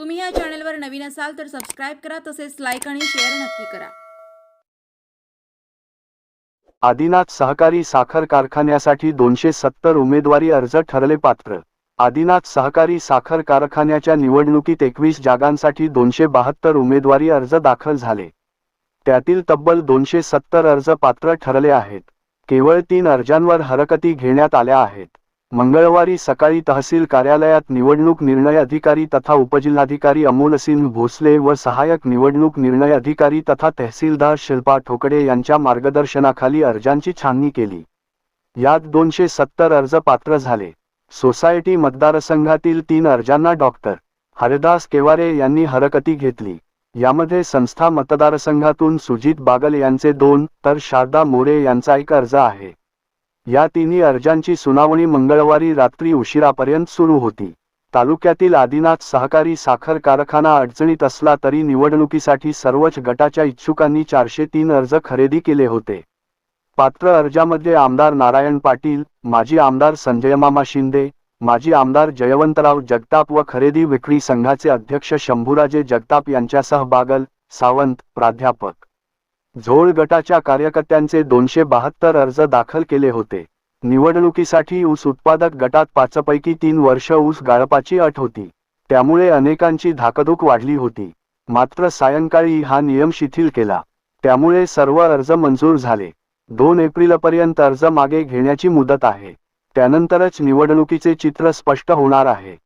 तुम्ही या चॅनलवर नवीन असाल तर सबस्क्राईब करा तसेच लाईक आणि शेअर नक्की करा. आदिनाथ सहकारी साखर कारखान्यासाठी दोनशे सत्तर उमेदवारी अर्ज ठरले पात्र. आदिनाथ सहकारी साखर कारखान्याच्या निवडणुकीत एकवीस जागांसाठी दोनशे बहात्तर उमेदवारी अर्ज दाखल झाले. त्यातील तब्बल दोनशे सत्तर अर्ज पात्र ठरले आहेत. केवळ तीन अर्जांवर हरकती घेण्यात आल्या आहेत. मंगळवारी सकाळी तहसील कार्यालयात निवडणूक निर्णय अधिकारी तथा उपजिल्हाधिकारी अमोलसिंह भोसले व सहाय्यक निवडणूक निर्णय अधिकारी तथा तहसीलदार शिल्पा ठोकडे यांच्या मार्गदर्शनाखाली अर्जांची छाननी केली. यात दोनशे सत्तर अर्ज पात्र झाले. सोसायटी मतदारसंघातील तीन अर्जांना डॉक्टर हरदास केवारे यांनी हरकती घेतली. यामध्ये संस्था मतदारसंघातून सुजित बागल यांचे दोन तर शारदा मोरे यांचा एक अर्ज आहे. या तिन्ही अर्जांची सुनावणी मंगळवारी रात्री उशिरापर्यंत सुरू होती. तालुक्यातील आदिनाथ सहकारी साखर कारखाना अडचणीत असला तरी निवडणुकीसाठी सर्वच गटाच्या इच्छुकांनी चारशे तीन अर्ज खरेदी केले होते. पात्र अर्जामध्ये आमदार नारायण पाटील माजी आमदार संजयमामा शिंदे माजी आमदार जयवंतराव जगताप व खरेदी विक्री संघाचे अध्यक्ष शंभूराजे जगताप यांच्यासह बागल सावंत प्राध्यापक. झोळ गटाच्या कार्यकर्त्यांचे दोनशे बहात्तर अर्ज दाखल केले होते. निवडणुकीसाठी ऊस उत्पादक गटात पाचपैकी तीन वर्ष ऊस गाळपाची अट होती. त्यामुळे अनेकांची धाकधूक वाढली होती. मात्र सायंकाळी हा नियम शिथिल केला. त्यामुळे सर्व अर्ज मंजूर झाले. दोन एप्रिलपर्यंत अर्ज मागे घेण्याची मुदत आहे. त्यानंतरच निवडणुकीचे चित्र स्पष्ट होणार आहे.